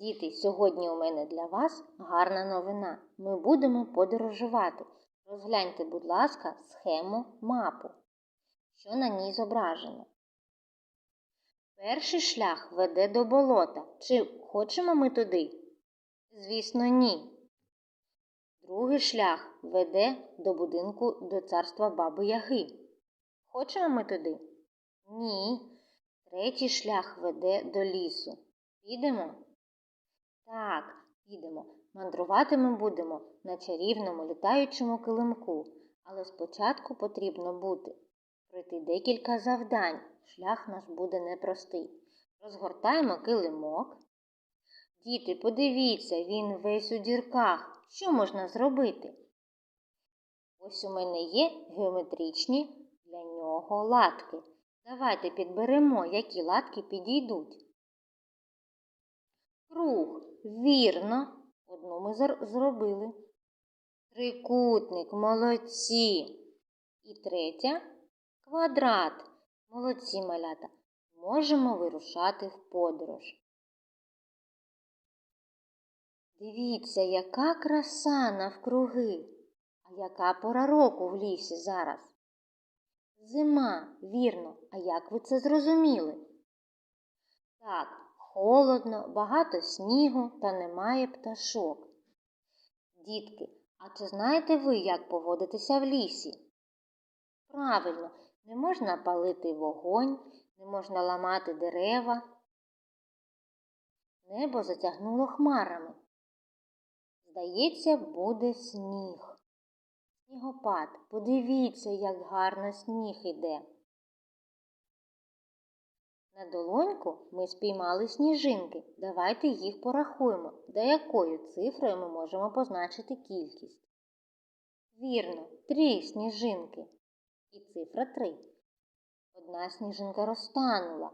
Діти, сьогодні у мене для вас гарна новина. Ми будемо подорожувати. Розгляньте, будь ласка, схему мапу, що на ній зображено. Перший шлях веде до болота. Чи хочемо ми туди? Звісно, ні. Другий шлях веде до будинку до царства Баби Яги. Хочемо ми туди? Ні. Третій шлях веде до лісу. Підемо? Так, підемо. Мандрувати ми будемо на чарівному літаючому килимку, але спочатку потрібно бути пройти декілька завдань. Шлях наш буде непростий. Розгортаємо килимок. Діти, подивіться, він весь у дірках. Що можна зробити? Ось у мене є геометричні для нього латки. Давайте підберемо, які латки підійдуть. Круг, вірно, одну ми зробили. Трикутник, молодці. І третя квадрат. Молодці малята. Можемо вирушати в подорож. Дивіться, яка краса навкруги. А яка пора року в лісі зараз? Зима, вірно. А як ви це зрозуміли? Так, холодно, багато снігу та немає пташок. Дітки, а чи знаєте ви, як поводитися в лісі? Правильно, не можна палити вогонь, не можна ламати дерева. Небо затягнуло хмарами. Здається, буде сніг. Снігопад, подивіться, як гарно сніг іде. На долоньку ми спіймали сніжинки. Давайте їх порахуємо, до якою цифрою ми можемо позначити кількість. Вірно, три сніжинки. І цифра три. Одна сніжинка розтанула.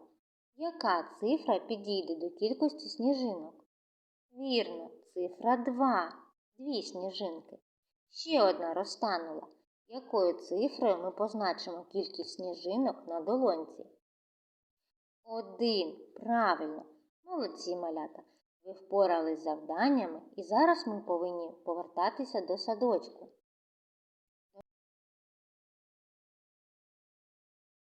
Яка цифра підійде до кількості сніжинок? Вірно, цифра 2. Дві сніжинки. Ще одна розтанула. Якою цифрою ми позначимо кількість сніжинок на долонці? Один. Правильно. Молодці малята. Ви впорались з завданнями і зараз ми повинні повертатися до садочку.